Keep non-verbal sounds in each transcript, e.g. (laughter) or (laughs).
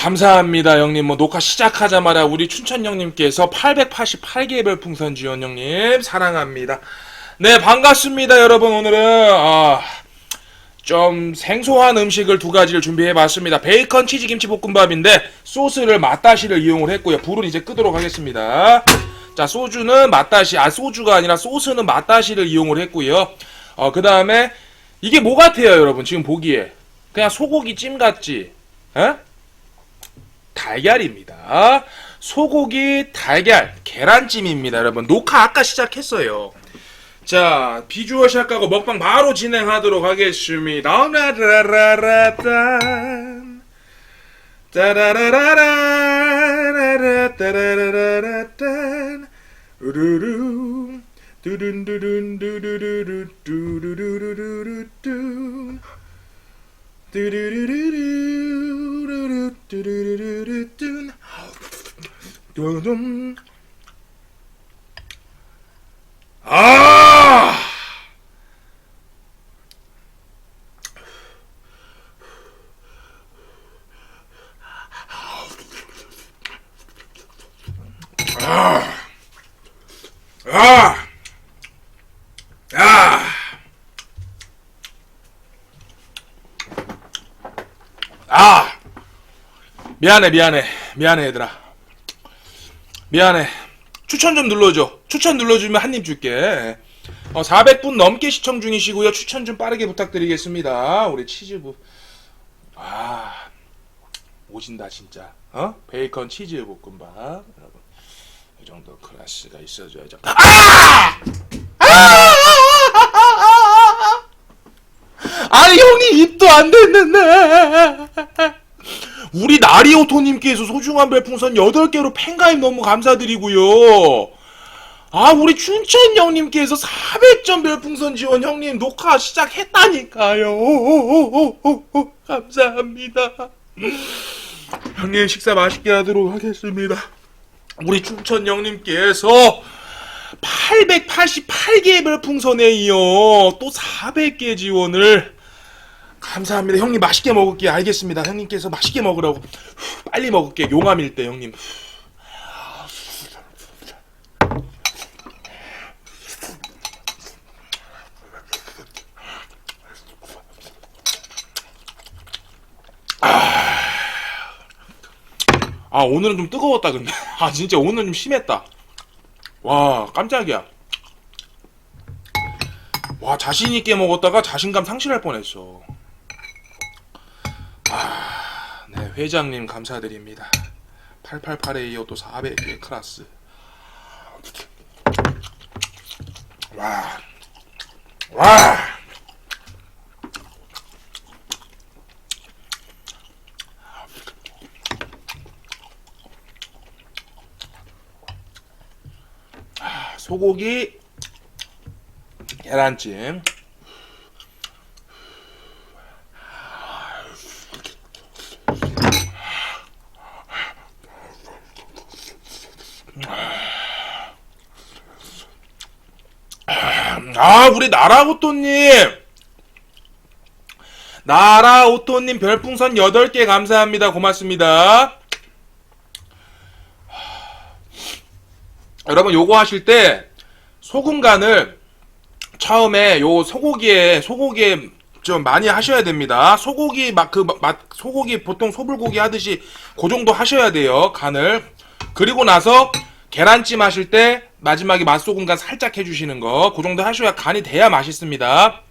감사합니다, 형님. 뭐, 녹화 시작하자마자 우리 춘천 형님께서 888개 별풍선 지원 형님, 사랑합니다. 네, 반갑습니다, 여러분. 오늘은, 아, 좀 생소한 음식을 두 가지를 준비해 봤습니다. 베이컨 치즈 김치 볶음밥인데, 소스를 맛다시를 이용을 했고요. 불은 이제 끄도록 하겠습니다. 자, 소주는 맛다시, 아, 소주가 아니라 소스는 맛다시를 이용을 했고요. 어, 그 다음에, 이게 뭐 같아요, 여러분? 지금 보기에. 그냥 소고기 찜 같지? 에? 달걀입니다. 소고기 달걀 계란찜입니다, 여러분. 녹화 아까 시작했어요. 자, 비주얼 샷하고 먹방 바로 진행하도록 하겠습니다. 라라라라란. 따라라라라라라라라란. 우르르. 두둔두둔 두두두두 두두두두두두. 뚜루루루루루 Dün. 미안해, 미안해. 미안해, 얘들아. 미안해. 추천 좀 눌러줘. 추천 눌러주면 한 입 줄게. 어, 400분 넘게 시청 중이시고요. 추천 좀 빠르게 부탁드리겠습니다. 우리 치즈부. 아, 오진다, 진짜. 어? 베이컨 치즈 볶음밥. 여러분. 이 정도 클래스가 있어줘야죠. 아! 아! 아니, 형님 입도 안 됐는데. 우리 나리오토님께서 소중한 별풍선 8개로 팬가입 너무 감사드리고요. 아, 우리 춘천 형님께서 400점 별풍선 지원 형님 녹화 시작했다니까요. 감사합니다. 형님 식사 맛있게 하도록 하겠습니다. 우리 춘천 형님께서 888개 별풍선에 이어 또 400개 지원을 감사합니다. 형님 맛있게 먹을게. 알겠습니다. 형님께서 맛있게 먹으라고. 빨리 먹을게. 용암일 때 형님. 아 오늘은 좀 뜨거웠다 근데 아 진짜 오늘은 좀 심했다 와 깜짝이야 와 자신 있게 먹었다가 자신감 상실할 뻔했어 회장님 감사드립니다. 888에 이어 또 400개 클라스. 와. 와. 아, 소고기 계란찜. 아, 우리 나라오토님! 나라오토님 별풍선 8개 감사합니다. 고맙습니다. 여러분, 요거 하실 때, 소금 간을 처음에 요 소고기에, 소고기에 좀 많이 하셔야 됩니다. 소고기 막 그 맛, 소고기 보통 소불고기 하듯이 그 정도 하셔야 돼요. 간을. 그리고 나서 계란찜 하실 때 마지막에 맛소금 간 살짝 해주시는 거. 그 정도 하셔야 간이 돼야 맛있습니다.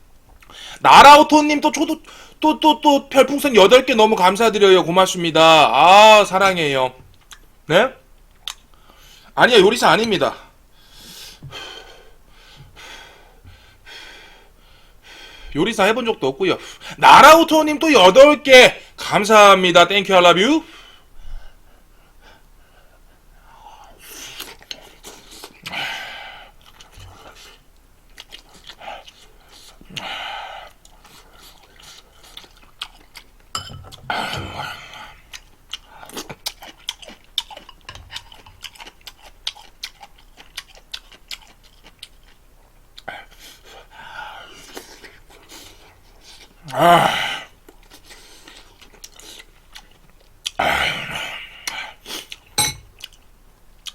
나라오토님 또 초도 또 또 또 별풍선 8개 너무 감사드려요. 고맙습니다. 아 사랑해요. 네? 아니요 요리사 아닙니다. 요리사 해본 적도 없고요. 나라오토님 또 8개 감사합니다. 땡큐 알라뷰.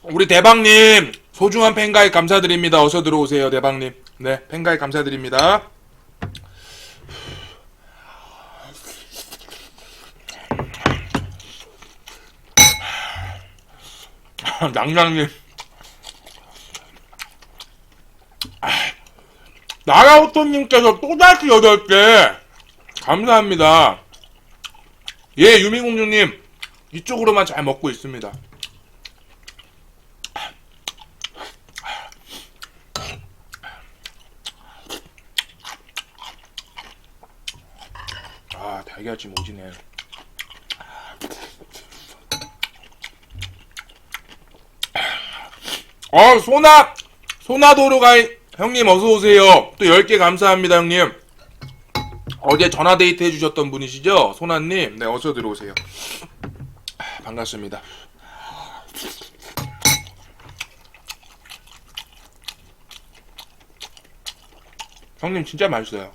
우리 대박님 소중한 팬가입 감사드립니다. 어서 들어오세요, 대박님 네, 팬가입 감사드립니다. (laughs) 낭낭님. 나라오토님께서 또다시 8개. 감사합니다. 예, 유미공주님. 이쪽으로만 잘 먹고 있습니다. 아, 달걀찜 오지네. 어, 소나! 소나도로가이 형님 어서오세요. 또 10개 감사합니다, 형님. 어제 전화데이트 해주셨던 분이시죠? 소나님. 네, 어서 들어오세요. 반갑습니다. 형님 진짜 맛있어요.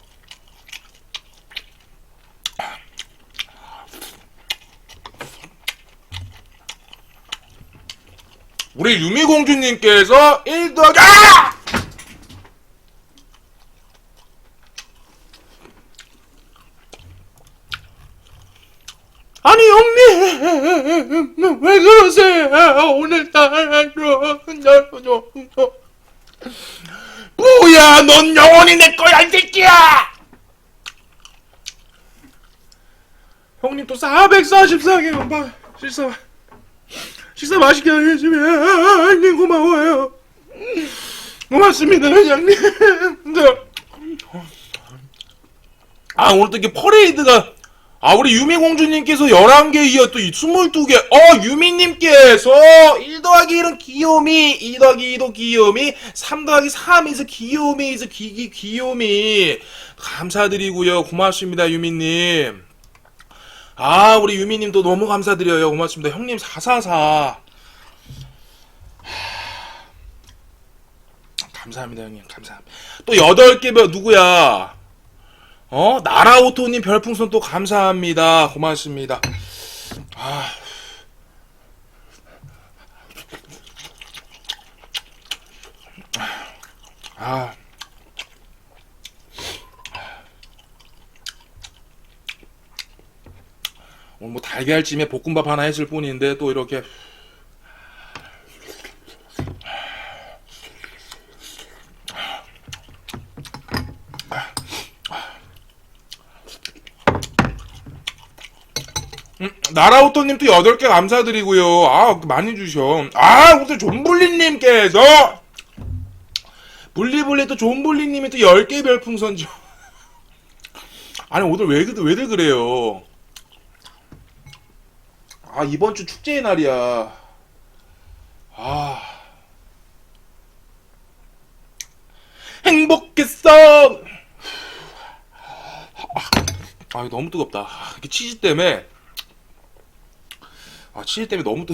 우리 유미공주님께서 1 더하기 아! 아니 형님! 왜 그러세요? 오늘따라 뭐야 넌 영원히 내 거야 이 새끼야! 형님 또 444개 엄마 식사 식사 맛있게 하겠습니다 형님 고마워요. 고맙습니다 회장님. 네. 아 오늘 또 이렇게 퍼레이드가 아 우리 유미공주님께서 11개 이어 또 22개. 어 유미님께서 1 더하기 1은 귀요미 2 더하기 2도 귀요미 3 더하기 3에서 귀요미에서 귀기 귀요미. 감사드리고요. 고맙습니다 유미님 아 우리 유미님도 너무 감사드려요 고맙습니다 형님 444 감사합니다 형님 감사합니다 또 8개 몇 누구야 어? 나라오토님 별풍선 또 감사합니다. 고맙습니다. 아. 아. 오늘 뭐 달걀찜에 볶음밥 하나 했을 뿐인데 또 이렇게 나라오토님 또 8개 감사드리고요. 아, 많이 주셔. 아, 오늘 존블리님께서 블리블리 또 존블리님이 또 10개 별풍선 줘. (laughs) 아니, 오늘 왜, 그- 왜들 그래요? 아, 이번 주 축제의 날이야. 아. 행복했어! 아, 너무 뜨겁다. 이렇게 치즈 때문에 아 치즈 때문에 너무 뜨.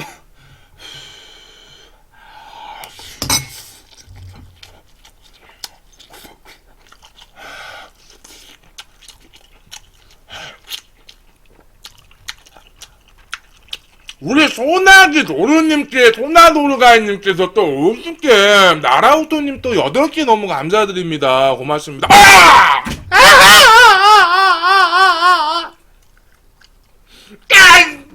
우리 소나기 노루님께 소나노르가이님께서 또 50개 나라우토님 또 8개 너무 감사드립니다 고맙습니다 아! 깡!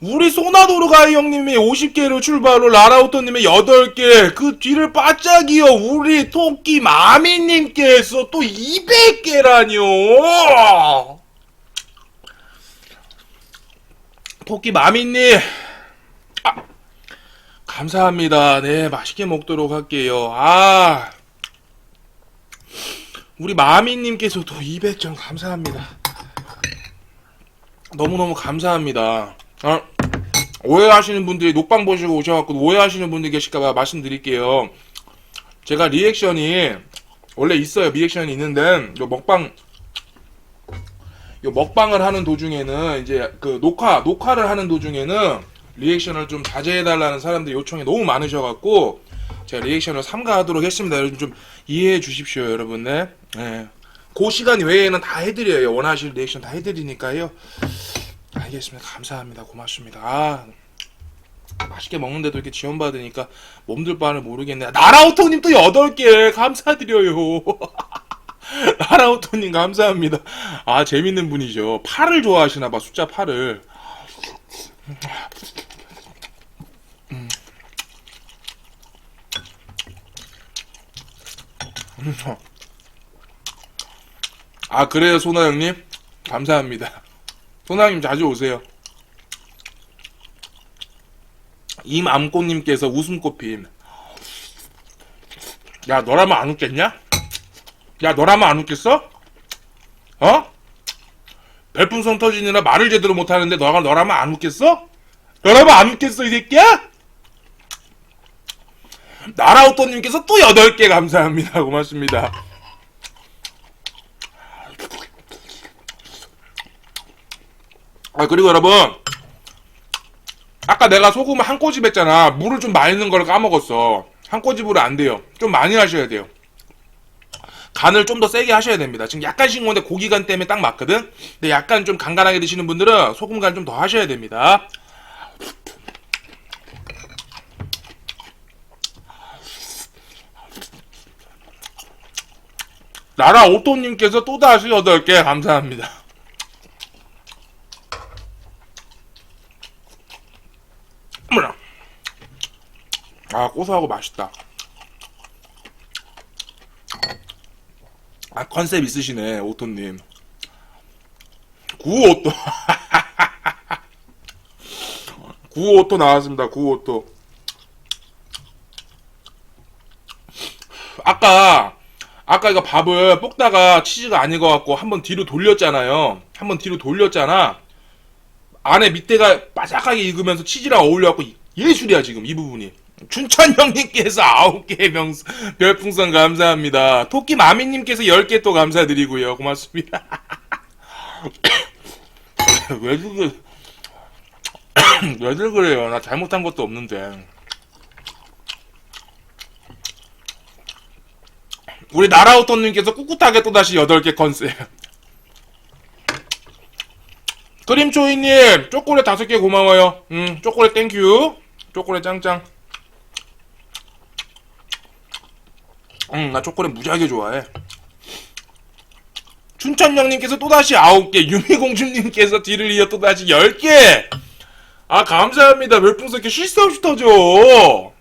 우리 소나도르가이 형님이 50개를 출발로 라라우토님의 8개 그 뒤를 바짝이어 우리 토끼 마미님께서 또 200개라뇨 토끼 마미님 아, 감사합니다 네 맛있게 먹도록 할게요 아 우리 마미님께서도 200점 감사합니다 너무너무 감사합니다 어? 오해하시는 분들이 녹방 보시고 오셔갖고 오해하시는 분들 계실까봐 말씀드릴게요. 제가 리액션이 원래 있어요. 리액션이 있는데 요 먹방 요 먹방을 하는 도중에는 이제 그 녹화 녹화를 하는 도중에는 리액션을 좀 자제해 달라는 사람들이 요청이 너무 많으셔 갖고 제가 리액션을 삼가하도록 했습니다. 여러분 좀 이해해 주십시오, 여러분. 네. 네. 그 시간 외에는 다 해드려요. 원하실 리액션 다 해드리니까요. 알겠습니다. 감사합니다. 고맙습니다. 아, 맛있게 먹는데도 이렇게 지원받으니까 몸둘 바를 모르겠네. 나라오토님 또 8개 감사드려요. (laughs) (laughs) 나라오토님 감사합니다. 아, 재밌는 분이죠. 팔을 좋아하시나봐, 숫자 8을. 아, 그래요, 소나 형님? 감사합니다. 소나 형님 자주 오세요. 임암꽃님께서 웃음꽃핌. 야, 너라면 안 웃겠냐? 야, 너라면 안 웃겠어? 어? 별풍선 터지느라 말을 제대로 못하는데 너가 너라면 안 웃겠어? 너라면 안 웃겠어, 이 새끼야? 나라오또님께서 또 8개 감사합니다. (laughs) 고맙습니다. 아, 그리고 여러분. 아까 내가 소금 한 꼬집 했잖아. 물을 좀 많이 넣은 걸 까먹었어. 한 꼬집으로 안 돼요. 좀 많이 하셔야 돼요. 간을 좀 더 세게 하셔야 됩니다. 지금 약간 싱거운데 고기 간 때문에 딱 맞거든? 근데 약간 좀 간간하게 드시는 분들은 소금 간 좀 더 하셔야 됩니다. 나라 오토님께서 또다시 8개 감사합니다. 아, 고소하고 맛있다. 아, 컨셉 있으시네, 오토님. 구오토. (laughs) 구오토 나왔습니다, 구오토. 아까, 아까 이거 밥을 볶다가 치즈가 안 익어갖고 한번 뒤로 돌렸잖아요. 한번 뒤로 돌렸잖아. 안에 밑에가 바삭하게 익으면서 치즈랑 어울려갖고 예술이야 지금 이 부분이 춘천 형님께서 9개 명 별풍선 감사합니다 토끼 마미님께서 10개 또 감사드리고요 고맙습니다 (coughs) 왜들 그래 (coughs) 왜들 그래요 나 잘못한 것도 없는데 우리 나라오토님께서 꿋꿋하게 또다시 8개 컨셉 크림초이님, 초콜릿 다섯 개 고마워요. 음, 초콜릿 땡큐. 초콜릿 짱짱. 음, 나 초콜릿 무지하게 좋아해. 춘천령님께서 또다시 아홉 개, 유미공주님께서 뒤를 이어 또다시 열 개. 아, 감사합니다. 별풍선 이렇게 쉴 새 없이 터져.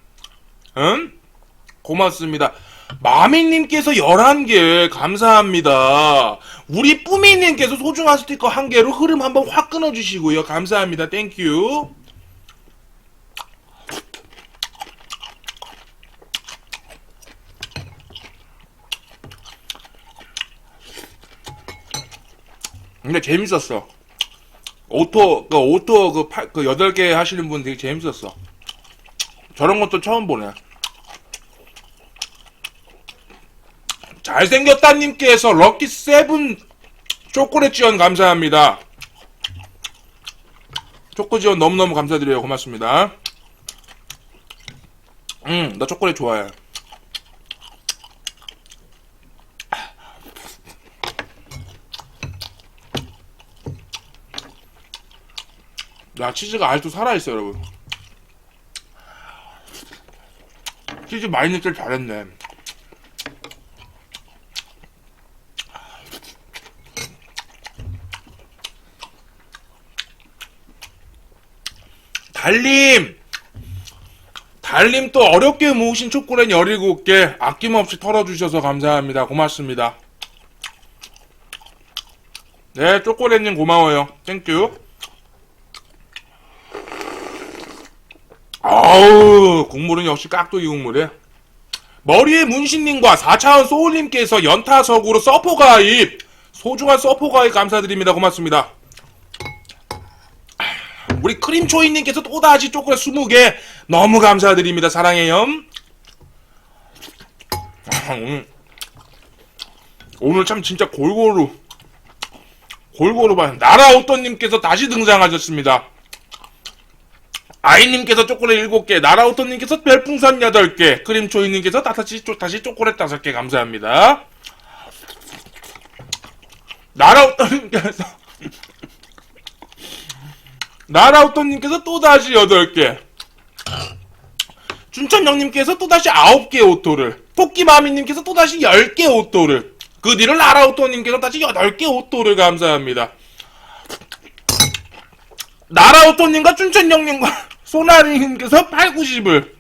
응? 고맙습니다. 마미님께서 11개 감사합니다. 우리 뿌미님께서 소중한 스티커 한 개로 흐름 한번 확 끊어주시고요. 감사합니다. 땡큐. 근데 재밌었어. 오토, 그 오토 그, 팔, 그 8개 하시는 분 되게 재밌었어. 저런 것도 처음 보네. 잘생겼다님께서 럭키 세븐 초콜릿 지원 감사합니다. 초코 지원 너무너무 감사드려요. 고맙습니다. 음, 나 초콜릿 좋아해. 야, 치즈가 아직도 살아있어, 여러분. 치즈 많이 넣길 잘했네. 달님! 달님 또 어렵게 모으신 초콜릿 17개 아낌없이 털어주셔서 감사합니다. 고맙습니다. 네, 초콜릿님 고마워요. 땡큐. 아우, 국물은 역시 깍두기 국물이야. 머리에 문신님과 4차원 소울님께서 연타석으로 서포 가입! 소중한 서포 가입 감사드립니다. 고맙습니다. 우리 크림초이님께서 또다시 초콜릿 20개 너무 감사드립니다. 사랑해요. 아, 오늘, 참 진짜 골고루 골고루 봐. 나라오또님께서 다시 등장하셨습니다. 아이님께서 초콜릿 7개, 나라오또님께서 별풍선 8개, 크림초이님께서 다시, 다시 초콜릿 5개 감사합니다. 나라오또님께서 나라오토님께서 또다시 8개. 춘천영님께서 또다시 9개 오토를. 토끼마미님께서 또다시 10개 오토를. 그 뒤를 나라오토님께서 다시 8개 오토를 감사합니다. 나라오토님과 춘천영님과 소나리님께서 8, 90을.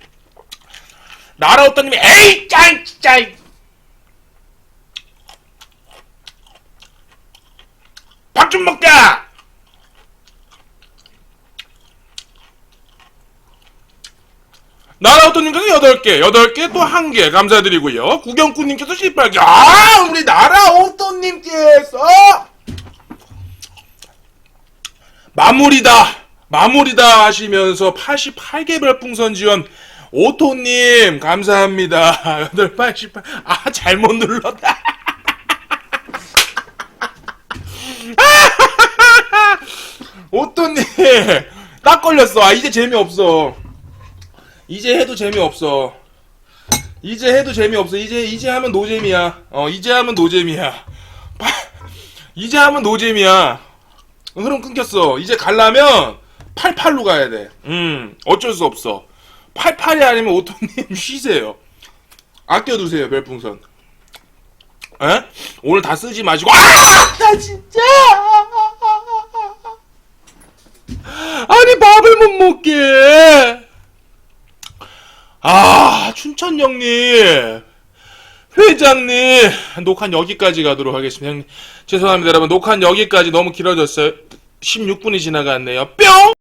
나라오토님이 에이 짠 진짜 밥 좀 먹자 나라오토님께서 8개, 8개 또 1개 감사드리고요. 구경꾼님께서 18개. 아, 우리 나라오토님께서 마무리다, 마무리다 하시면서 88개 별풍선 지원. 오토님, 감사합니다. (laughs) 8, 88. 아, 잘못 눌렀다. (laughs) 오토님, 딱 걸렸어. 아, 이제 재미없어. 이제 해도 재미없어. 이제 해도 재미없어. 이제, 이제 하면 노잼이야. 어, 이제 하면 노잼이야. 파- (laughs) 이제 하면 노잼이야. 흐름 끊겼어. 이제 가려면 88로 가야 돼. 음, 어쩔 수 없어. 88이 아니면 오토님 (laughs) 쉬세요. 아껴두세요, 별풍선. 에? 오늘 다 쓰지 마시고, 아! 나 진짜! 아니, 밥을 못 먹게! 아, 춘천영님, 회장님, 녹화는 여기까지 가도록 하겠습니다. 형님, 죄송합니다, 여러분. 녹화는 여기까지 너무 길어졌어요. 16분이 지나갔네요. 뿅!